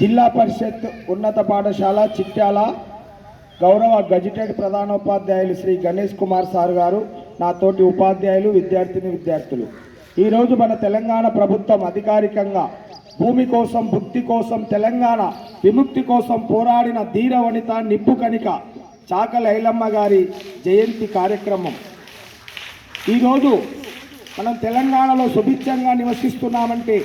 జిల్లా పరిషత్ ఉన్నత పాఠశాల చిట్యాల గౌరవ గజిటెడ్ ప్రధానోపాధ్యాయులు శ్రీ గణేష్ కుమార్ సార్ గారు నా తోటి ఉపాధ్యాయులు విద్యార్థిని విద్యార్థులు. ఈరోజు మన తెలంగాణ ప్రభుత్వం అధికారికంగా భూమి కోసం భుక్తి కోసం తెలంగాణ విముక్తి కోసం పోరాడిన ధీర వనిత నిప్పు కనిక చాకలైలమ్మ గారి జయంతి కార్యక్రమం. ఈరోజు మనం తెలంగాణలో సుభిక్షంగా నివసిస్తున్నామంటే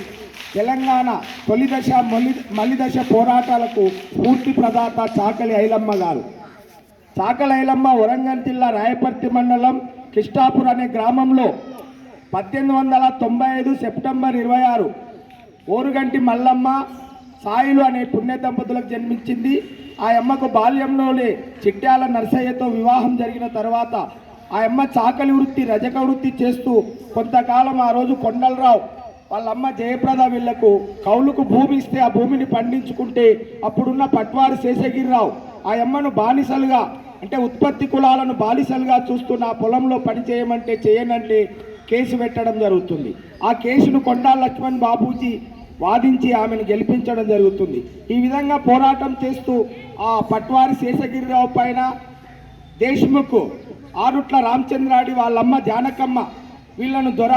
తెలంగాణ తొలి దశ మొలి మలి పోరాటాలకు పూర్తి ప్రదాత చాకలి ఐలమ్మ గారు. చాకలి ఐలమ్మ వరంగల్ జిల్లా రాయపర్తి మండలం కిష్టాపూర్ అనే గ్రామంలో పద్దెనిమిది వందల తొంభై ఐదు సెప్టెంబర్ ఇరవై ఆరు ఓరుగంటి మల్లమ్మ సాయిలు అనే పుణ్య దంపతులకు జన్మించింది. ఆ అమ్మకు బాల్యంలోనే చిట్యాల నర్సయ్యతో వివాహం జరిగిన తర్వాత ఆ అమ్మ చాకలి వృత్తి రజక వృత్తి చేస్తూ కొంతకాలం ఆ రోజు కొండలరావు వాళ్ళమ్మ జయప్రద వీళ్ళకు కౌలుకు భూమి ఇస్తే ఆ భూమిని పండించుకుంటే అప్పుడున్న పట్వారి శేషగిరిరావు ఆ అమ్మను బానిసలుగా అంటే ఉత్పత్తి కులాలను బానిసలుగా చూస్తున్న ఆ పొలంలో పని చేయమంటే చేయనంటే కేసు పెట్టడం జరుగుతుంది. ఆ కేసును కొండా లక్ష్మణ్ బాబూజీ వాదించి ఆమెను గెలిపించడం జరుగుతుంది. ఈ విధంగా పోరాటం చేస్తూ ఆ పట్వారి శేషగిరిరావు పైన దేశ్ముఖ్ ఆరుట్ల రామచంద్రాడి వాళ్ళమ్మ జానకమ్మ వీళ్ళను దొర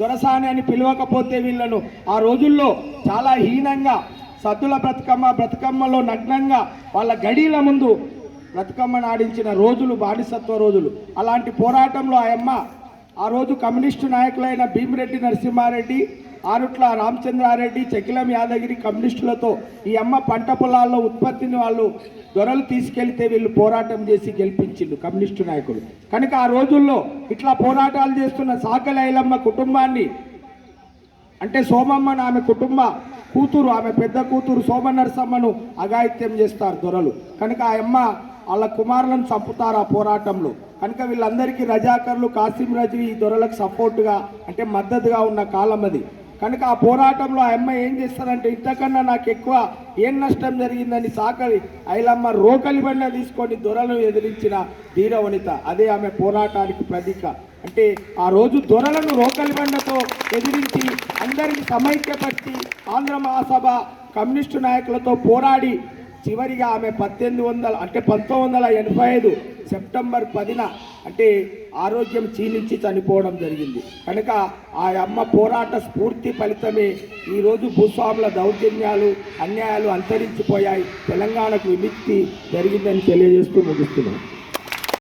దొరసాని అని పిలవకపోతే వీళ్ళను. ఆ రోజుల్లో చాలా హీనంగా సద్దుల బ్రతకమ్మ బ్రతకమ్మలో నగ్నంగా వాళ్ళ గడీల ముందు బ్రతకమ్మను ఆడించిన రోజులు బానిసత్వ రోజులు. అలాంటి పోరాటంలో ఆ అమ్మ ఆ రోజు కమ్యూనిస్టు నాయకులైన భీమిరెడ్డి నరసింహారెడ్డి ఆరుట్ల రామచంద్రారెడ్డి చెకిలం యాదగిరి కమ్యూనిస్టులతో ఈ అమ్మ పంట పొలాల్లో ఉత్పత్తిని వాళ్ళు దొరలు తీసుకెళ్తే వీళ్ళు పోరాటం చేసి గెలిపించిండు కమ్యూనిస్టు నాయకులు. కనుక ఆ రోజుల్లో ఇట్లా పోరాటాలు చేస్తున్న సాకలైలమ్మ కుటుంబాన్ని అంటే సోమమ్మను ఆమె కుటుంబ కూతురు ఆమె పెద్ద కూతురు సోమ నరసమ్మను అఘాయిత్యం చేస్తారు దొరలు. కనుక ఆ అమ్మ వాళ్ళ కుమారులను చంపుతారు ఆ పోరాటంలో. కనుక వీళ్ళందరికీ రజాకర్లు కాసిం రజవి ఈ దొరలకు సపోర్టుగా అంటే మద్దతుగా ఉన్న కాలం అది. కనుక ఆ పోరాటంలో ఆ అమ్మాయి ఏం చేస్తారంటే ఇంతకన్నా నాకు ఎక్కువ ఏం నష్టం జరిగిందని సాకలి ఐలమ్మ రోకలి బండ తీసుకొని దొరలను ఎదిరించిన ధీరవనిత. అదే ఆమె పోరాటానికి ప్రతీక. అంటే ఆ రోజు దొరలను రోకలి బండతో ఎదిరించి అందరిని సమైక్యపరిచి ఆంధ్ర మహాసభ కమ్యూనిస్టు నాయకులతో పోరాడి చివరిగా ఆమె పద్దెనిమిది వందల అంటే పంతొమ్మిది వందల ఎనభై ఐదు సెప్టెంబర్ పదిన అంటే ఆరోగ్యం క్షీణించి చనిపోవడం జరిగింది. కనుక ఆ అమ్మ పోరాట స్ఫూర్తి ఫలితమే ఈరోజు భూస్వాముల దౌర్జన్యాలు అన్యాయాలు అంతరించిపోయాయి. తెలంగాణకు విముక్తి జరిగిందని తెలియజేస్తూ ముగిస్తున్నాను